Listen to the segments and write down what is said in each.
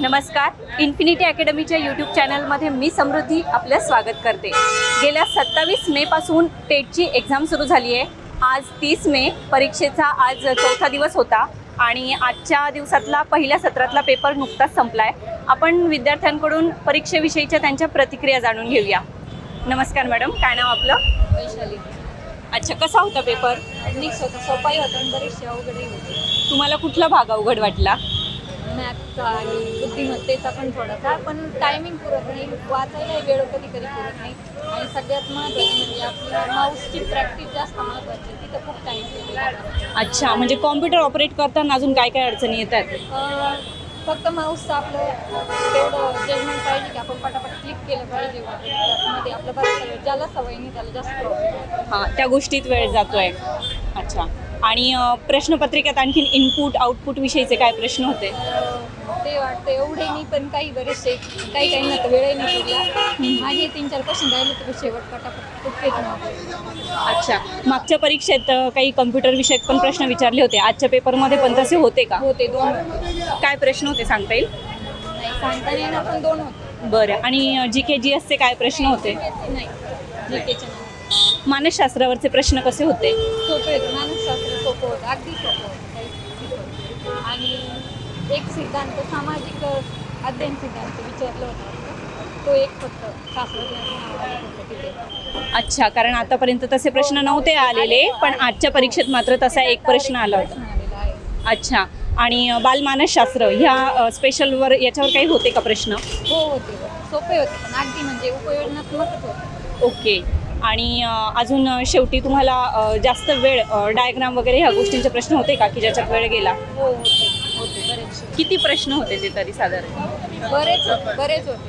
नमस्कार. इन्फिनिटी अकॅडमीच्या यूट्यूब चॅनलमध्ये मी समृद्धी आपलं स्वागत करते. गेल्या सत्तावीस मेपासून टेटची एक्झाम सुरू झाली आहे. आज तीस मे परीक्षेचा आज चौथा दिवस होता आणि आजच्या दिवसातला पहिल्या सत्रातला पेपर नुकताच संपला आहे आपण विद्यार्थ्यांकडून परीक्षेविषयीच्या त्यांच्या प्रतिक्रिया जाणून घेऊया. नमस्कार मॅडम काय नाव आपलं? वैशाली. अच्छा कसा होता पेपर मिक्स होतं सोपाही होतं आणि बरेचसे अवघडही होते. तुम्हाला कुठला भाग अवघड वाटला? मॅथचा आणि बुद्धिमत्तेचा पण थोडासा पण टायमिंग पुरत नाही. वाचायला वेळ कधी कधी पुरत नाही. आणि सगळ्यात महत्त्वाचं म्हणजे आपल्या माऊसची प्रॅक्टिस जास्त महत्त्वाची आहे. तिथं खूप टाईम अच्छा म्हणजे कॉम्प्युटर ऑपरेट करताना अजून काय काय अडचणी येतात? फक्त माऊसचं आपलं तेवढं जजमेंट पाहिजे की आपण पटापट क्लिक केलं पाहिजे. मध्ये आपलं बरं ज्याला सवय नाही त्याला जास्त प्रॉब्लेम हां त्या गोष्टीत वेळ जातोय. अच्छा. आणि प्रश्नपत्रिकेत आणखीन इनपुट आउटपुट विषयीचे काय प्रश्न होते? ते वाटतं एवढे नाही पण काही बरेचसे काही काही ना वेळही नाही पुरला माझे तीन चार क्वेश्चन राहिले तर शेवट पटापट नव्हते अच्छा. मागच्या परीक्षेत काही कम्प्युटर विषयक पण प्रश्न विचारले होते. आजच्या पेपरमध्ये पण तसे होते का? होते दोन काय प्रश्न होते सांगता येईल? सांगता येणार पण दोन होते. बरं. आणि जी के जी एसचे काय प्रश्न होते? नाही. मानसशास्त्रावरचे प्रश्न कसे होते? सोपे होते मानसशास्त्र सोपं होतं अगदी सोपं होतं काही ठीक होतं. आणि एक सिद्धांत सामाजिक अध्ययन सिद्धांत विचारलं होतं तो एक फक्त शास्त्रज्ञाचं नाव आलं होतं तिथे. अच्छा कारण आतापर्यंत तसे प्रश्न नव्हते आलेले पण आजच्या परीक्षेत मात्र तसा एक प्रश्न आला होता. अच्छा आणि बालमानसशास्त्र ह्या स्पेशलवर याच्यावर काही होते का प्रश्न? हो होते. सोपे होते पण अगदी म्हणजे उपयोजनात्मकच होते. ओके. आणि अजून शेवटी तुम्हाला जास्त वेळ डायग्राम वगैरे ह्या गोष्टींचे प्रश्न होते का की ज्याच्यात वेळ गेला? हो होते होते बरेचसे. किती प्रश्न होते ते तरी साधारण? बरेच बरेच होते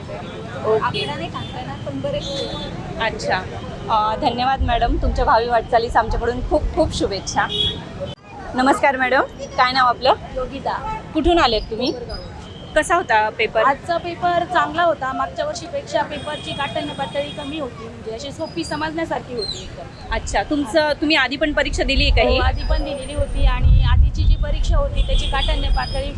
अच्छा. धन्यवाद मॅडम. तुमच्या भावी वाटचालीस आमच्याकडून खूप खूप शुभेच्छा. नमस्कार मॅडम. काय नाव आपलं? योगिता. कुठून आलेत तुम्ही? कसा होता पेपर आजचा पेपर चांगला होता. मागच्या वर्षीपेक्षा पेपरची काठण्य पातळी कमी होती. म्हणजे अशी सोपी समजण्यासारखी होती एकदम. अच्छा तुमचं तुम्ही आधी पण परीक्षा दिली आहे हो, काही आधी पण दिलेली होती आणि आधीची जी परीक्षा होती त्याची काठण्य पातळी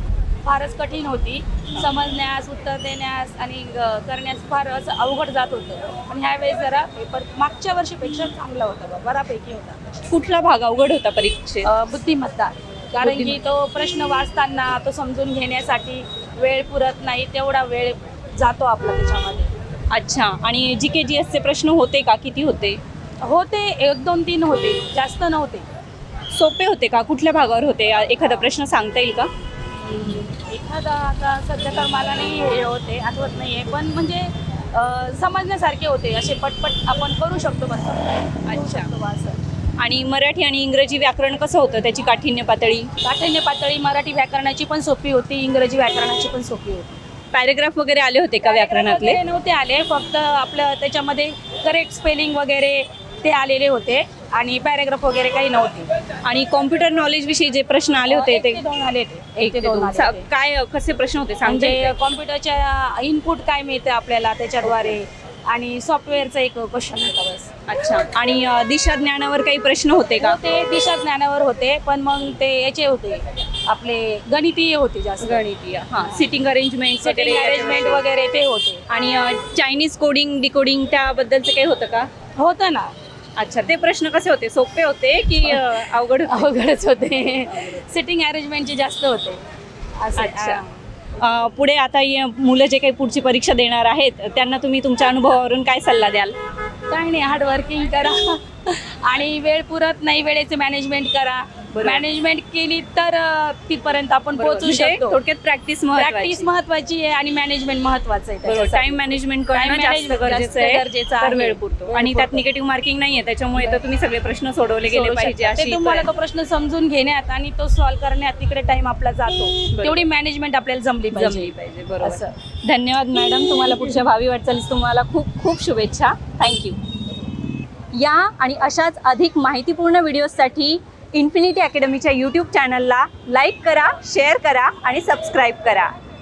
फारच कठीण होती. समजण्यास उत्तर देण्यास आणि अ, करण्यास फार असं अवघड जात होतं. पण ह्यावेळेस जरा पेपर मागच्या वर्षीपेक्षा चांगला होता बऱ्यापैकी होता. कुठला भाग अवघड होता परीक्षेत? अ, बुद्धिमत्ता. कारण की. तो प्रश्न वाचताना तो समजून घेण्यासाठी वेळ पुरत नाही तेवढा वेळ जातो आपला त्याच्यामध्ये. अच्छा. आणि जी के जी एसचे प्रश्न होते का? किती होते? होते एक दोन तीन होते. जास्त नव्हते. सोपे होते का? कुठल्या भागावर होते? एखादा प्रश्न सांगता येईल का? एखादा आता सध्या तर मला नाही हे होते आठवत नाही आहे पण म्हणजे समजण्यासारखे होते. असे पटपट आपण करू शकतो बस. अच्छा. आणि मराठी आणि इंग्रजी व्याकरण कसं होतं त्याची काठिण्य पातळी? काठिण्य पातळी मराठी व्याकरणाची पण सोपी होती इंग्रजी व्याकरणाची पण सोपी होती. पॅरेग्राफ वगैरे आले होते का व्याकरणातले? नव्हते आले फक्त आपलं त्याच्यामध्ये करेक्ट स्पेलिंग वगैरे ते आलेले होते आणि पॅरेग्राफ वगैरे काही नव्हते. आणि कॉम्प्युटर नॉलेज विषयी जे प्रश्न आले होते ते दोन आले एक ते दोन. काय कसे प्रश्न होते? सांगते म्हणजे कॉम्प्युटरच्या इनपुट काय मिळते आपल्याला त्याच्याद्वारे? आणि सॉफ्टवेअरचा एक क्वेश्चन होता बस. अच्छा. आणि अ, दिशा ज्ञानावर काही प्रश्न होते का? ते दिशा ज्ञानावर होते पण मग ते याचे होते. आपले गणितीय होते जास्त. गणितीय. हां. सिटिंग अरेंजमेंट सेटिंग अरेंजमेंट वगैरे ते होते. आणि चायनीज कोडिंग डिकोडिंग त्याबद्दलचं काही होतं का? होतं ना. अच्छा. ते प्रश्न कसे होते? सोपे होते की अ, अवघड होते? अवघडच होते. सिटिंग अरेंजमेंटचे जास्त होते. असं अच्छा. पुढे आता मुलं जे काही पुढची परीक्षा देणार आहेत त्यांना तुम्ही तुमच्या अनुभवावरून काय सल्ला द्याल? काही नाही हार्डवर्किंग करा. आणि वेळ पुरत नाही वेळेचं मॅनेजमेंट करा. मॅनेजमेंट केली तर तिथपर्यंत आपण पोहोचू म्हणजे शकतो. थोडक्यात प्रॅक्टिस प्रॅक्टिस महत्वाची आहे आणि मॅनेजमेंट महत्वाचं आहे. टाइम मॅनेजमेंट करणं जास्त गरजेचं आहे गरजेचं तर आहे. वेळ पुरतो. वेळ आणि त्यात. निगेटिव्ह मार्किंग नाहीये त्याच्यामुळे तर तुम्ही सगळे प्रश्न सोडवले गेले पाहिजे तुम्हाला तो प्रश्न समजून घेण्यात आणि तो सॉल्व्ह करण्यात तिकडे टाइम आपला जातो. तेवढी मॅनेजमेंट आपल्याला जमली जमली पाहिजे बरोबर. धन्यवाद मॅडम तुम्हाला पुढच्या भावी वाटचालीस तुम्हाला खूप खूप शुभेच्छा. थँक्यू या आणि अशाच अधिक माहितीपूर्ण व्हिडिओजसाठी इन्फिनिटी अकॅडमीच्या यूट्यूब चॅनलला लाईक करा शेअर करा आणि सबस्क्राईब करा.